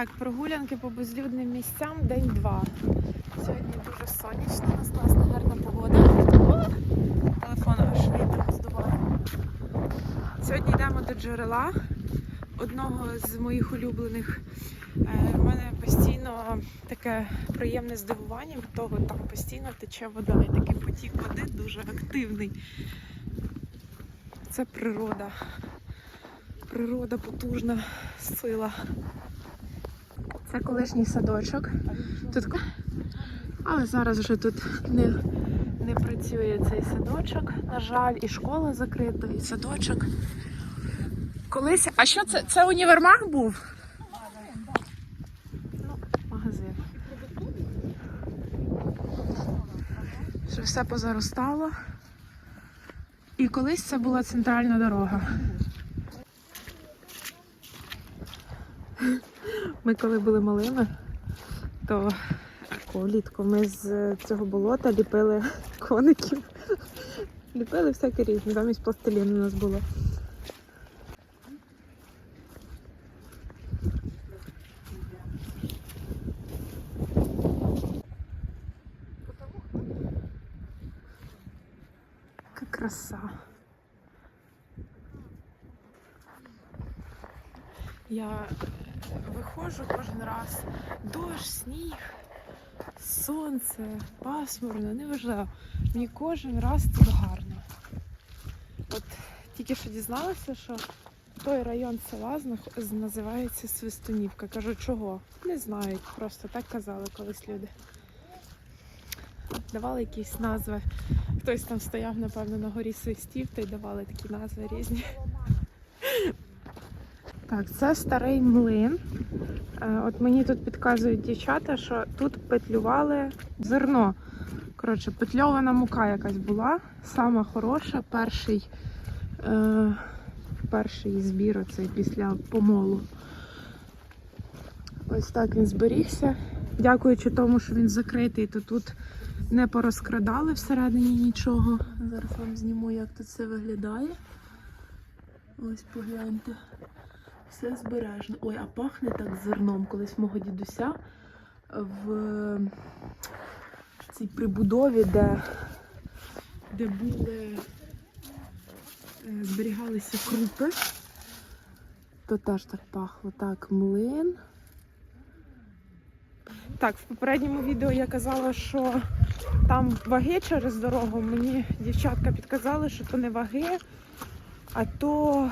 Так, прогулянки по безлюдним місцям день два. Сьогодні дуже сонячно, у нас класна гарна погода. О! Телефон аж вітром здуває. Сьогодні йдемо до джерела одного з моїх улюблених. Е, У мене постійно таке приємне здивування від того, там постійно тече вода і такий потік води дуже активний. Це природа. Природа потужна сила. Це колишній садочок. Тут... Але зараз вже тут не, не працює цей садочок. На жаль, і школа закрита, і садочок. Колись. А що це? Це універмаг був? Ну, магазин. Що все позаростало. І колись це була центральна дорога. Ми коли були малими, то влітку ми з цього болота ліпили коників. Ліпили всяке різне, замість пластиліну у нас було. Яка краса. Я виходжу кожен раз. Дощ, сніг, сонце, пасмурно, не важливо. Мені кожен раз тут гарно. От тільки що дізналася, що той район села називається Свистунівка. Кажу, чого? Не знають, просто так казали колись люди. Давали якісь назви. Хтось там стояв, напевно, на горі свистів та й давали такі назви різні. Так, це старий млин. Е, От мені тут підказують дівчата, що тут петлювали зерно. Коротше, петльована мука якась була. Сама хороша, перший, е, перший збір оцей після помолу. Ось так він зберігся. Дякуючи тому, що він закритий, то тут не порозкрадали всередині нічого. Зараз вам зніму, як тут це виглядає. Ось погляньте. Все збережно. Ой, а пахне так зерном. Колись мого дідуся в цій прибудові, де, де були, е, зберігалися крупи, то теж так пахло. Так, млин. Так, в попередньому відео я казала, що там ваги через дорогу. Мені дівчатка підказали, що то не ваги, а то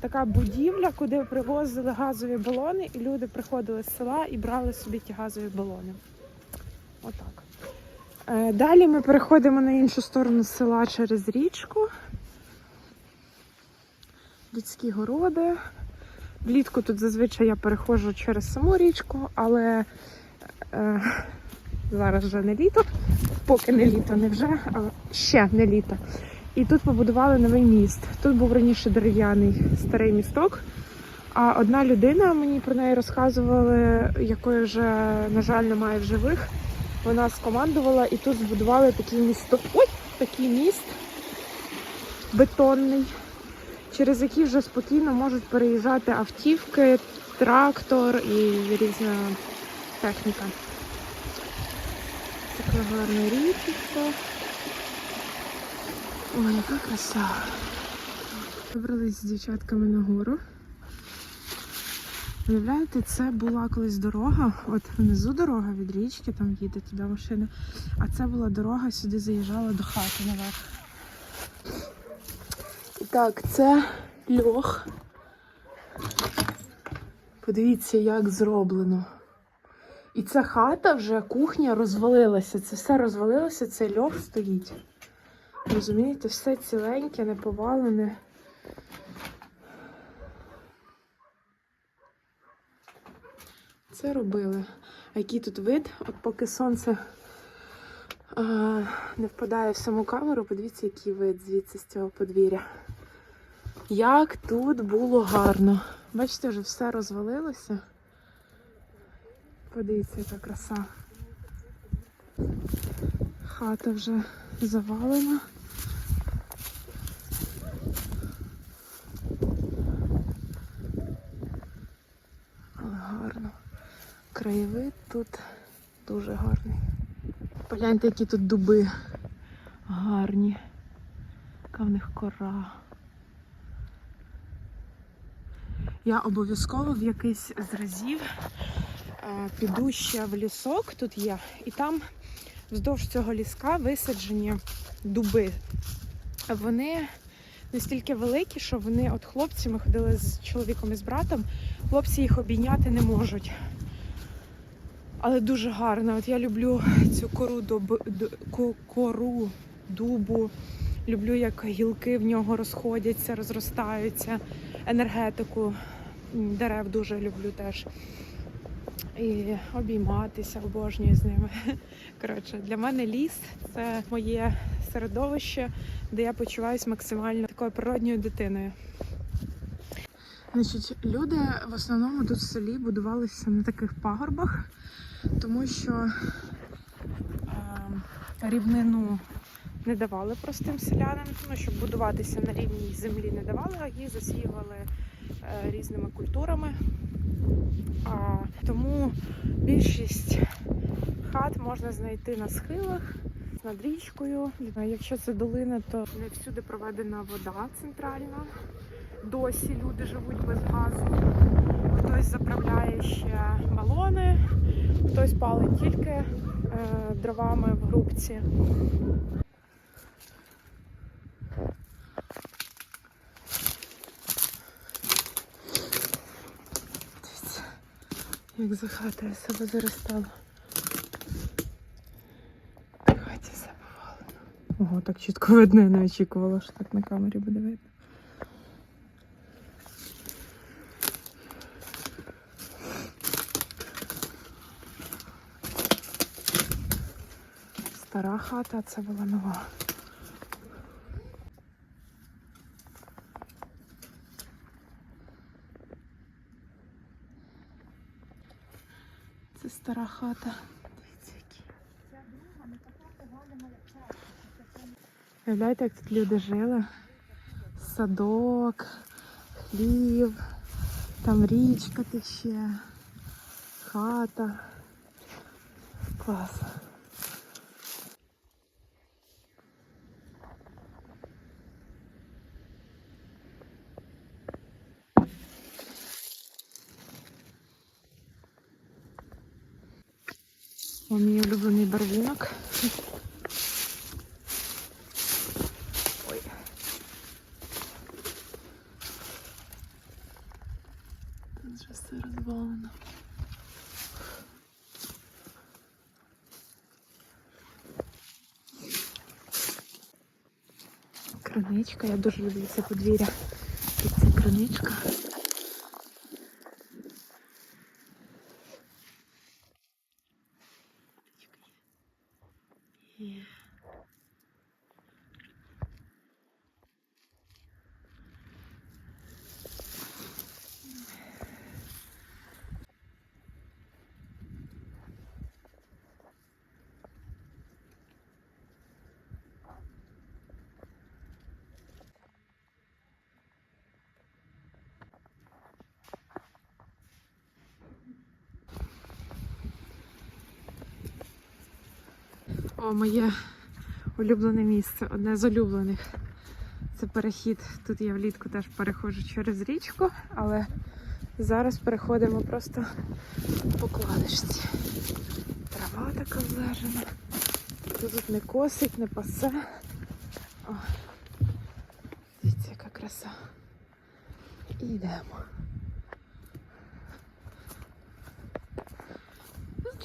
така будівля, куди привозили газові балони, і люди приходили з села і брали собі ті газові балони. Отак. Е, далі ми переходимо на іншу сторону села через річку. Людські городи. Влітку тут зазвичай я переходжу через саму річку, але е, зараз вже не літо, поки не літо, не вже, але ще не літо. І тут побудували новий міст. Тут був раніше дерев'яний старий місток. А одна людина мені про неї розказували, якої вже, на жаль, немає в живих. Вона скомандувала і тут збудували такий місток. Ой, такий міст бетонний, через який вже спокійно можуть переїжджати автівки, трактор і різна техніка. Така гарна річка. Ой, яка краса. Вибрались з дівчатками на гору. Уявляєте, це була колись дорога. От внизу дорога від річки, там їде туди машина. А це була дорога, сюди заїжджала до хати наверх. І так, це льох. Подивіться, як зроблено. І ця хата вже кухня розвалилася. Це все розвалилося, цей льох стоїть. Розумієте, все ціленьке, не повалене. Це робили. А який тут вид? От поки сонце а, не впадає в саму камеру, подивіться, який вид звідси з цього подвір'я. Як тут було гарно. Бачите, вже все розвалилося. Подивіться, яка краса. Хата вже завалена. Але гарно. краєвид тут дуже гарний. Погляньте, які тут дуби гарні. Яка в них кора. Я обов'язково в якийсь з разів е, піду ще в лісок, тут є, і там вздовж цього ліска висаджені дуби. Вони настільки великі, що вони, от хлопці, ми ходили з чоловіком і з братом, хлопці їх обійняти не можуть. Але дуже гарно. От я люблю цю кору доб... кору дубу. Люблю, як гілки в нього розходяться, розростаються, енергетику дерев дуже люблю теж. І обійматися, обожнюю з ними. Коротше, для мене ліс це моє середовище, де я почуваюся максимально такою природньою дитиною. Значить, люди в основному тут в селі будувалися на таких пагорбах, тому що е, рівнину не давали простим селянам, ну, щоб будуватися на рівній землі не давали, її засіювали е, різними культурами. А, тому більшість хат можна знайти на схилах над річкою. Якщо це долина, то не всюди проведена вода центральна. Досі люди живуть без газу. Хтось заправляє ще балони, хтось палить тільки е, дровами в грубці. Як за хатою себе заростало. В хаті все повалено. Ого, так чітко видно, я не очікувала, що так на камері буде видно. Стара хата, а це була нова. Це стара хата. Дивіться, які. Уявляєте, як тут люди жили? Садок, хлів, там річка тече, хата. Клас. О, мій улюблений барвінок. Ой. Тут вже все розвалено. Криничка, я дуже люблю це подвір'я. Тут це криничка. О, моє улюблене місце, одне з улюблених. Це перехід. Тут я влітку теж переходжу через річку, але зараз переходимо просто по кладочці. Трава така злежена. Тут не косить, не пасе. О, дивіться, яка краса. І йдемо.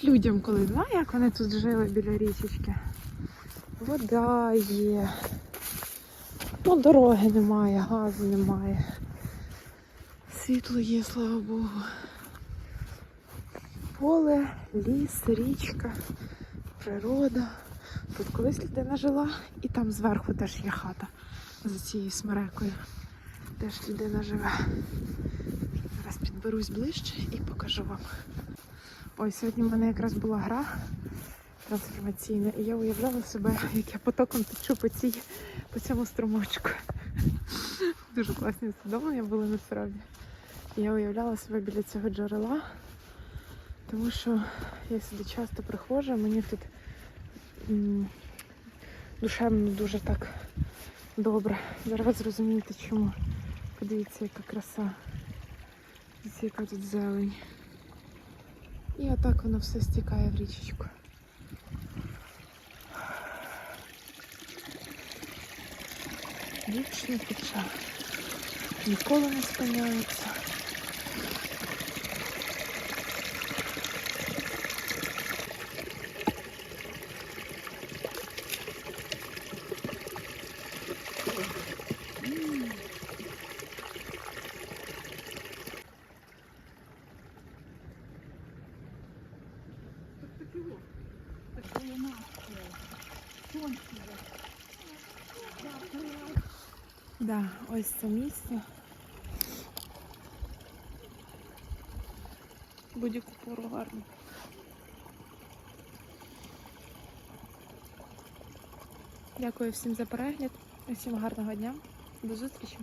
Людям коли знаю, як вони тут жили біля річечки. Вода є. Ну, дороги немає, газу немає. Світло є, слава Богу. Поле, ліс, річка, природа. Тут колись людина жила, і там зверху теж є хата за цією смерекою. Теж людина живе. Зараз підберусь ближче і покажу вам. Ой, сьогодні в мене якраз була гра трансформаційна, і я уявляла себе, як я потоком течу по цій, по цьому струмочку. Дуже класні усвідомлення були насправді. Я уявляла себе біля цього джерела, Тому що я сюди часто приходжу, мені тут м, душевно дуже так добре. Зараз зрозумієте чому. Подивіться, яка краса. Дивіться, яка тут зелень. І отак воно все стікає в річечку. Вічно тече. Ніколи не спиняється. Да, ось це місце. Будь-яку пору гарно. Дякую всім за перегляд. Усім гарного дня. До зустрічі.